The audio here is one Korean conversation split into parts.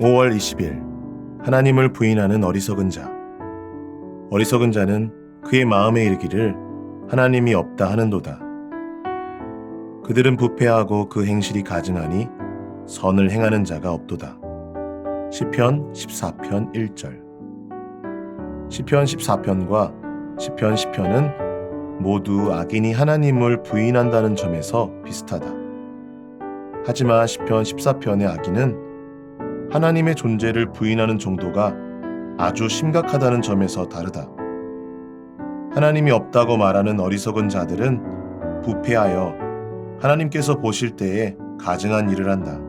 5월 20일 하나님을 부인하는 어리석은 자. 어리석은 자는 그의 마음에 이르기를 하나님이 없다 하는도다. 그들은 부패하고 그 행실이 가증하니 선을 행하는 자가 없도다. 시편 14편 1절. 시편 14편과 시편 10편은 모두 악인이 하나님을 부인한다는 점에서 비슷하다. 하지만 시편 14편의 악인은 하나님의 존재를 부인하는 정도가 아주 심각하다는 점에서 다르다. 하나님이 없다고 말하는 어리석은 자들은 부패하여 하나님께서 보실 때에 가증한 일을 한다.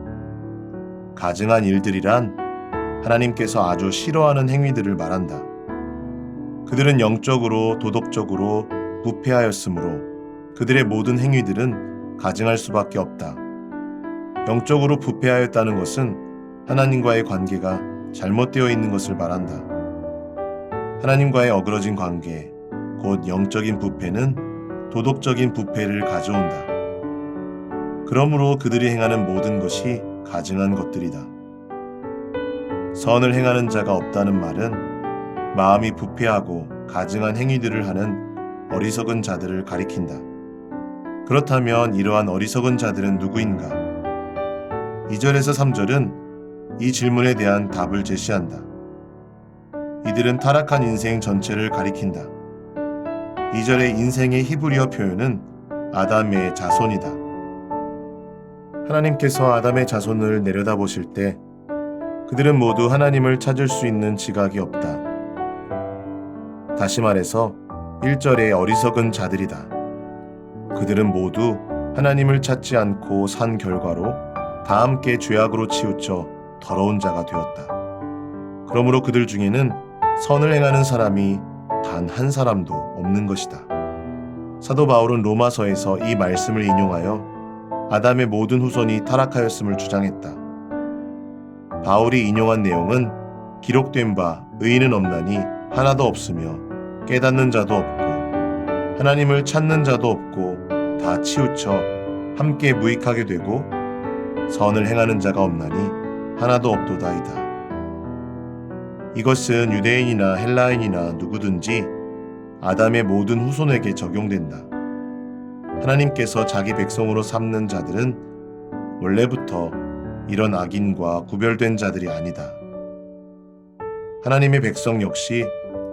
가증한 일들이란 하나님께서 아주 싫어하는 행위들을 말한다. 그들은 영적으로 도덕적으로 부패하였으므로 그들의 모든 행위들은 가증할 수밖에 없다. 영적으로 부패하였다는 것은 하나님과의 관계가 잘못되어 있는 것을 말한다. 하나님과의 어그러진 관계, 곧 영적인 부패는 도덕적인 부패를 가져온다. 그러므로 그들이 행하는 모든 것이 가증한 것들이다. 선을 행하는 자가 없다는 말은 마음이 부패하고 가증한 행위들을 하는 어리석은 자들을 가리킨다. 그렇다면 이러한 어리석은 자들은 누구인가? 2절에서 3절은 이 질문에 대한 답을 제시한다. 이들은 타락한 인생 전체를 가리킨다. 2절의 인생의 히브리어 표현은 아담의 자손이다. 하나님께서 아담의 자손을 내려다보실 때 그들은 모두 하나님을 찾을 수 있는 지각이 없다. 다시 말해서 1절의 어리석은 자들이다. 그들은 모두 하나님을 찾지 않고 산 결과로 다 함께 죄악으로 치우쳐 더러운 자가 되었다. 그러므로 그들 중에는 선을 행하는 사람이 단 한 사람도 없는 것이다. 사도 바울은 로마서에서 이 말씀을 인용하여 아담의 모든 후손이 타락하였음을 주장했다. 바울이 인용한 내용은 기록된 바 의인은 없나니 하나도 없으며 깨닫는 자도 없고 하나님을 찾는 자도 없고 다 치우쳐 함께 무익하게 되고 선을 행하는 자가 없나니 하나도 없도다이다. 이것은 유대인이나 헬라인이나 누구든지 아담의 모든 후손에게 적용된다. 하나님께서 자기 백성으로 삼는 자들은 원래부터 이런 악인과 구별된 자들이 아니다. 하나님의 백성 역시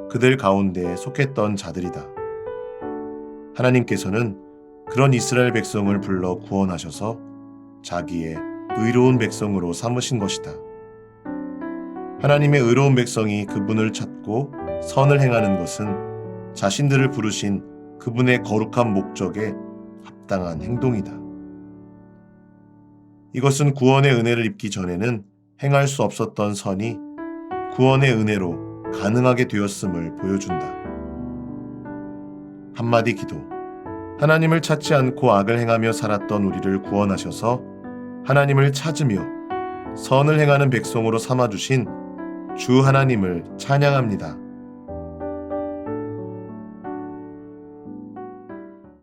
그들 가운데 속했던 자들이다. 하나님께서는 그런 이스라엘 백성을 불러 구원하셔서 자기의 의로운 백성으로 삼으신 것이다. 하나님의 의로운 백성이 그분을 찾고 선을 행하는 것은 자신들을 부르신 그분의 거룩한 목적에 합당한 행동이다. 이것은 구원의 은혜를 입기 전에는 행할 수 없었던 선이 구원의 은혜로 가능하게 되었음을 보여준다. 한마디 기도. 하나님을 찾지 않고 악을 행하며 살았던 우리를 구원하셔서 하나님을 찾으며 선을 행하는 백성으로 삼아주신 주 하나님을 찬양합니다.